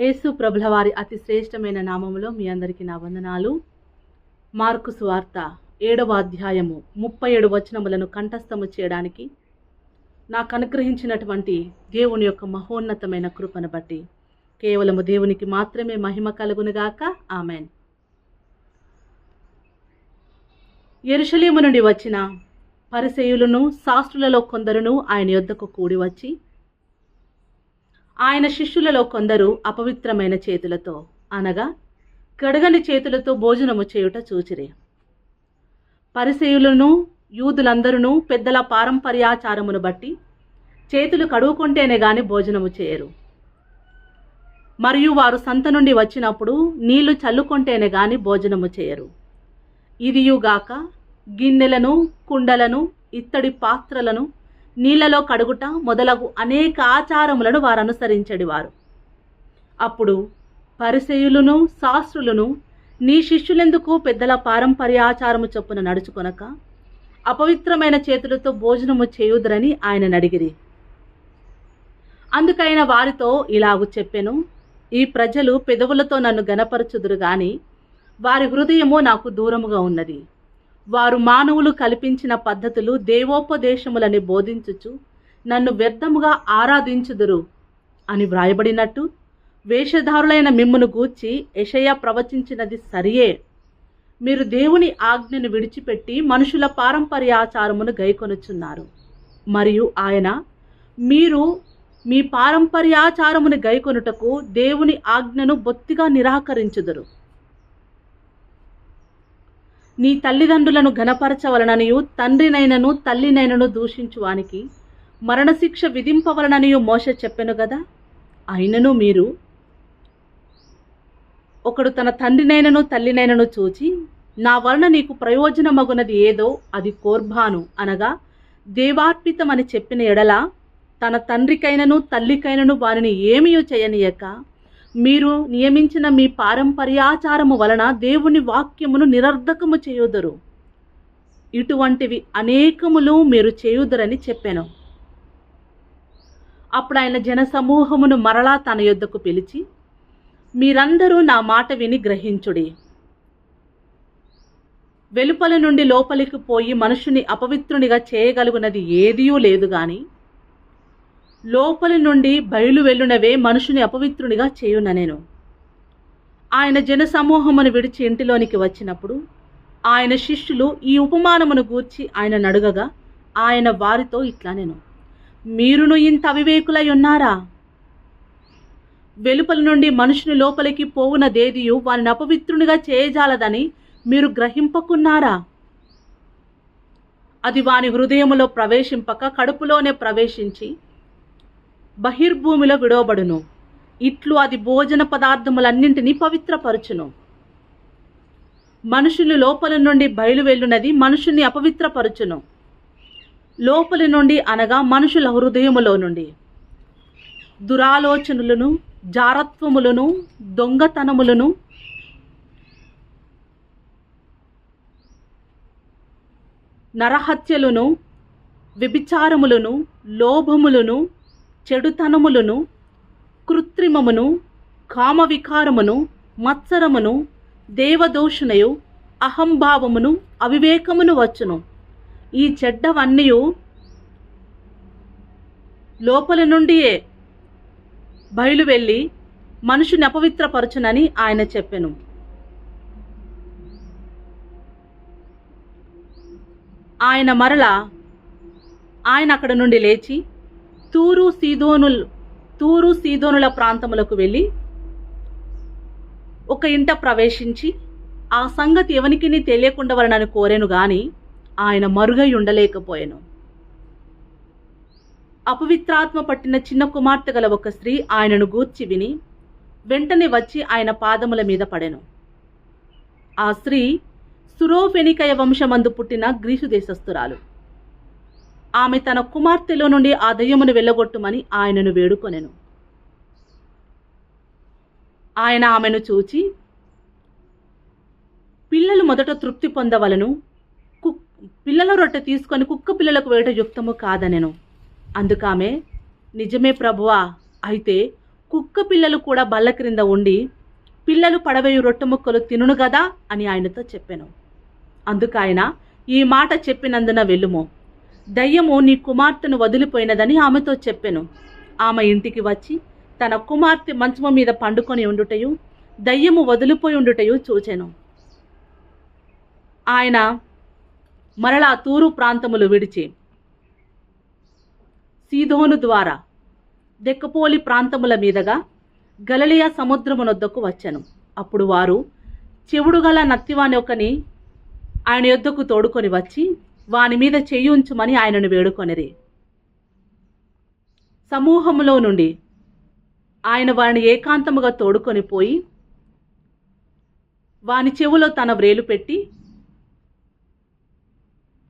యేసు ప్రభుల వారి అతి శ్రేష్టమైన నామములో మీ అందరికీ నా వందనాలు. మార్కు సువార్త ఏడవ అధ్యాయము ముప్పై ఏడు వచనములను కంఠస్థము చేయడానికి నాకు అనుగ్రహించినటువంటి దేవుని యొక్క మహోన్నతమైన కృపను బట్టి కేవలము దేవునికి మాత్రమే మహిమ కలుగునుగాక. ఆమెన్. ఎరుషలేము నుండి వచ్చిన పరిసయులను శాస్త్రులలో కొందరును ఆయన యొద్దకు కూడి వచ్చి ఆయన శిష్యులలో కొందరు అపవిత్రమైన చేతులతో అనగా కడగని చేతులతో భోజనము చేయుట చూచిరి. పరిసేయులను యూదులందరూ పెద్దల పారంపర్యాచారమును బట్టి చేతులు కడుగుకుంటేనే గాని భోజనము చేయరు. మరియు వారు సంత నుండి వచ్చినప్పుడు నీళ్ళు చల్లుకుంటేనే గాని భోజనము చేయరు. ఇదియుగాక గిన్నెలను కుండలను ఇత్తడి పాత్రలను నీళ్ళలో కడుగుట మొదలగు అనేక ఆచారములను వారు అనుసరించడివారు అప్పుడు పరిసయులను శాస్త్రులను నీ శిష్యులెందుకు పెద్దల పారంపర్యాచారము చొప్పున నడుచుకొనక అపవిత్రమైన చేతులతో భోజనము చేయుదురని ఆయన అడిగిరి అందుకైన వారితో ఇలాగు చెప్పెను ఈ ప్రజలు పెదవులతో నన్ను గనపరచుదురు గాని వారి హృదయము నాకు దూరముగా ఉన్నది. వారు మానవులు కల్పించిన పద్ధతులు దేవోపదేశములని బోధించుచు నన్ను వ్యర్థముగా ఆరాధించుదురు అని వ్రాయబడినట్టు వేషధారులైన మిమ్మును గూర్చి యషయ ప్రవచించినది సరియే. మీరు దేవుని ఆజ్ఞను విడిచిపెట్టి మనుషుల పారంపర్యాచారమును గైకొనుచున్నారు. మరియు ఆయన మీరు మీ పారంపర్యాచారమును గైకొనుటకు దేవుని ఆజ్ఞను బొత్తిగా నిరాకరించుదురు. నీ తల్లిదండ్రులను ఘనపరచవలననియు తండ్రినైనను తల్లినైనను దూషించువానికి మరణశిక్ష విధింపవలననియు మోస చెప్పెను గదా? అయినను మీరు ఒకడు తన తండ్రినైనను తల్లినైనను చూచి నా వలన నీకు ప్రయోజనమగునది ఏదో అది కోర్బాను అనగా దేవార్పితమని చెప్పిన ఎడల తన తండ్రికైనను తల్లికైనను వారిని ఏమీయో చేయనీయక మీరు నియమించిన మీ పారంపర్యాచారము వలన దేవుని వాక్యమును నిరర్ధకము చేయుదరు. ఇటువంటివి అనేకములు మీరు చేయుదరని చెప్పాను. అప్పుడు ఆయన జనసమూహమును మరలా తన యొద్దకు పిలిచి మీరందరూ నా మాట విని గ్రహించుడి. వెలుపల నుండి లోపలికి పోయి మనుషుని అపవిత్రునిగా చేయగలుగునది ఏదియూ లేదు కానీ లోపలి నుండి బయలు వెళ్ళునవే మనుషుని అపవిత్రునిగా చేయున నేను. ఆయన జనసమూహమును విడిచి ఇంటిలోనికి వచ్చినప్పుడు ఆయన శిష్యులు ఈ ఉపమానమును గూర్చి ఆయన నడుగగా ఆయన వారితో ఇట్లా నేను మీరును ఇంత అవివేకులై ఉన్నారా? వెలుపల నుండి మనుషుని లోపలికి పోవునదేదియు వారిని అపవిత్రునిగా చేయజాలదని మీరు గ్రహింపకున్నారా? అది వాని హృదయములో ప్రవేశింపక కడుపులోనే ప్రవేశించి బహిర్భూమిలో విడవబడును. ఇట్లు అది భోజన పదార్థములన్నింటినీ పవిత్రపరచును. మనుషులు లోపల నుండి బయలు వెళ్ళునది మనుషుని అపవిత్రపరచును. లోపలి నుండి అనగా మనుషుల హృదయములో నుండి. దురాలోచనలను జారత్వములను దొంగతనములను నరహత్యలను వ్యభిచారములను లోభములను చెడుతనములను కృత్రిమమును కామవికారమును మత్సరమును దేవదూషణయు అహంభావమును అవివేకమును వచ్చును. ఈ చెడ్డవన్నీ లోపల నుండియే బయలు వెళ్ళి మనుషుని అపవిత్రపరచునని ఆయన చెప్పెను. ఆయన మరల ఆయన అక్కడ నుండి లేచి తూరు సీదోనుల్ తూరు సీదోనుల ప్రాంతములకు వెళ్ళి ఒక ఇంట ప్రవేశించి ఆ సంగతి ఎవనికి తెలియకుండవలనని కోరెను గాని ఆయన మరుగై ఉండలేకపోయాను. అపవిత్రాత్మ పట్టిన చిన్న కుమార్తె గల ఒక స్త్రీ ఆయనను గూర్చి విని వెంటనే వచ్చి ఆయన పాదముల మీద పడెను. ఆ స్త్రీ సురోఫెనికయ వంశమందు పుట్టిన గ్రీసు దేశస్థురాలు. ఆమె తన కుమార్తెలో నుండి ఆ దయ్యమును వెళ్ళగొట్టుమని ఆయనను వేడుకొనెను. ఆయన ఆమెను చూచి పిల్లలు మొదట తృప్తి పొందవలను కుక్ పిల్లల రొట్టె తీసుకొని కుక్క పిల్లలకు వేట యుక్తము కాదనెను. అందుకామె నిజమే ప్రభువా అయితే కుక్క పిల్లలు కూడా బల్ల క్రింద ఉండి పిల్లలు పడవేయు రొట్టె ముక్కలు తినును గదా అని ఆయనతో చెప్పాను. అందుకు ఆయన ఈ మాట చెప్పినందున వెళ్ళుము. దయ్యము నీ కుమార్తెను వదిలిపోయినదని ఆమెతో చెప్పెను. ఆమె ఇంటికి వచ్చి తన కుమార్తె మంచము మీద పండుకొని ఉండుటయు దయ్యము వదిలిపోయి ఉండుటయు చూచెను. ఆయన మరలా తూరు ప్రాంతములు విడిచి సీదోను ద్వారా దెక్కపోలి ప్రాంతముల మీదుగా గలలియా సముద్రమునొద్దకు వచ్చాను. అప్పుడు వారు చెవుడు గల నత్తివాని ఒకని ఆయన యొద్దకు తోడుకొని వచ్చి వాని మీద చెయ్యి ఉంచుమని ఆయనను వేడుకొనిరి. సమూహములో నుండి ఆయన వారిని ఏకాంతముగా తోడుకొని పోయి వాని చెవులో తన వ్రేలు పెట్టి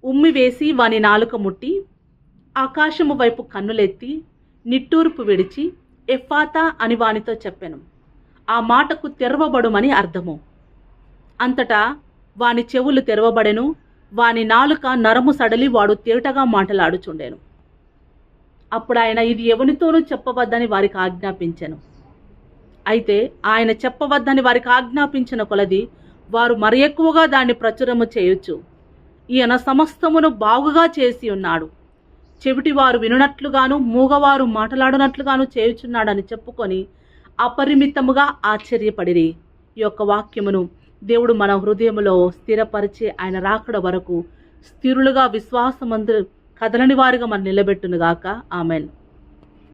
ఉమ్మి వేసి వాని నాలుక ముట్టి ఆకాశము వైపు కన్నులెత్తి నిట్టూర్పు విడిచి ఎఫాతా అని వానితో చెప్పాను. ఆ మాటకు తెరవబడుమని అర్థము. అంతటా వాని చెవులు తెరవబడెను వాని నాలుక నరము సడలి వాడు తేటగా మాటలాడుచుండెను. అప్పుడు ఆయన ఇది ఎవనితోనూ చెప్పవద్దని వారికి ఆజ్ఞాపించెను. అయితే ఆయన చెప్పవద్దని వారికి ఆజ్ఞాపించిన కొలది వారు మరి ఎక్కువగా దాన్ని ప్రచురము చేయొచ్చు ఈయన సమస్తమును బాగుగా చేసి ఉన్నాడు. చెవిటివారు వినునట్లుగాను మూగవారు మాట్లాడునట్లుగాను చేయుచున్నాడని చెప్పుకొని అపరిమితముగా ఆశ్చర్యపడిరి. ఈ యొక్క వాక్యమును దేవుడు మన హృదయంలో స్థిరపరిచి ఆయన రాకడ వరకు స్థిరులుగా విశ్వాసమందు కదలని వారిగా మనం నిలబెట్టునుగాక. ఆమెన్.